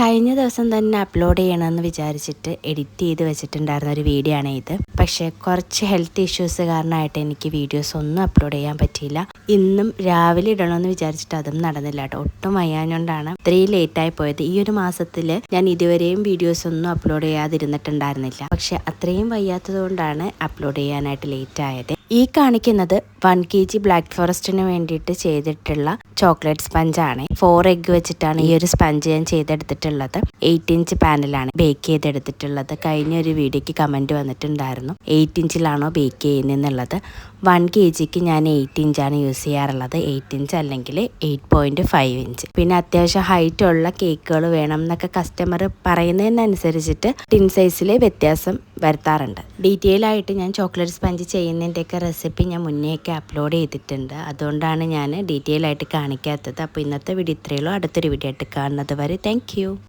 കഴിഞ്ഞ ദിവസം തന്നെ അപ്ലോഡ് ചെയ്യണമെന്ന് വിചാരിച്ചിട്ട് എഡിറ്റ് ചെയ്ത് വെച്ചിട്ടുണ്ടായിരുന്ന ഒരു വീഡിയോ ആണ് ഇത്. പക്ഷേ കുറച്ച് ഹെൽത്ത് ഇഷ്യൂസ് കാരണമായിട്ട് എനിക്ക് വീഡിയോസ് ഒന്നും അപ്ലോഡ് ചെയ്യാൻ പറ്റിയില്ല. ഇന്നും രാവിലെ ഇടണമെന്ന് വിചാരിച്ചിട്ട് അതും നടന്നില്ല കേട്ടോ. ഒട്ടും വയ്യാഞ്ഞോണ്ടാണ് ഇത്രയും ലേറ്റായി പോയത്. ഈ ഒരു മാസത്തിൽ ഞാൻ ഇതുവരെയും വീഡിയോസ് ഒന്നും അപ്ലോഡ് ചെയ്യാതിരുന്നിട്ടുണ്ടായിരുന്നില്ല. പക്ഷെ അത്രയും വയ്യാത്തത് കൊണ്ടാണ് അപ്ലോഡ് ചെയ്യാനായിട്ട് ലേറ്റ് ആയത്. ഈ കാണിക്കുന്നത് വൺ കെ ജി ബ്ലാക്ക് ഫോറസ്റ്റിന് വേണ്ടിയിട്ട് ചെയ്തിട്ടുള്ള ചോക്ലേറ്റ് സ്പഞ്ചാണ് ഫോർ എഗ് വെച്ചിട്ടാണ് ഈ ഒരു സ്പഞ്ച് ഞാൻ ചെയ്തെടുത്തിട്ടുള്ളത് എയ്റ്റ് ഇഞ്ച് പാനലാണ് ബേക്ക് ചെയ്തെടുത്തിട്ടുള്ളത്. കഴിഞ്ഞ ഒരു വീഡിയോക്ക് കമന്റ് വന്നിട്ടുണ്ടായിരുന്നു. എയ്റ്റ് ഇഞ്ചിലാണോ ബേക്ക് ചെയ്യുന്നതെന്നുള്ളത് വൺ കെ ജിക്ക് ഞാൻ എയ്റ്റ് ഇഞ്ചാണ് യൂസ് ചെയ്യാറുള്ളത്. എയ്റ്റ് ഇഞ്ച് അല്ലെങ്കിൽ എയ്റ്റ് പോയിന്റ് ഫൈവ് ഇഞ്ച്. പിന്നെ അത്യാവശ്യം ഹൈറ്റ് ഉള്ള കേക്കുകൾ വേണം എന്നൊക്കെ കസ്റ്റമർ പറയുന്നതിനനുസരിച്ചിട്ട് ടിൻ സൈസിൽ വ്യത്യാസം വരുത്താറുണ്ട്. ഡീറ്റെയിൽ ആയിട്ട് ഞാൻ ചോക്ലേറ്റ് സ്പഞ്ച് ചെയ്യുന്നതിന്റെയൊക്കെ റെസിപ്പി ഞാൻ മുന്നേയൊക്കെ അപ്ലോഡ് ചെയ്തിട്ടുണ്ട്. അതുകൊണ്ടാണ് ഞാൻ ഡീറ്റെയിൽ ആയിട്ട് കാണിക്കാത്തത്. അപ്പോൾ ഇന്നത്തെ വീഡിയോ ഇത്രയുള്ളൂ അടുത്തൊരു വീഡിയോ ആയിട്ട് കാണുന്നത് വരെ താങ്ക്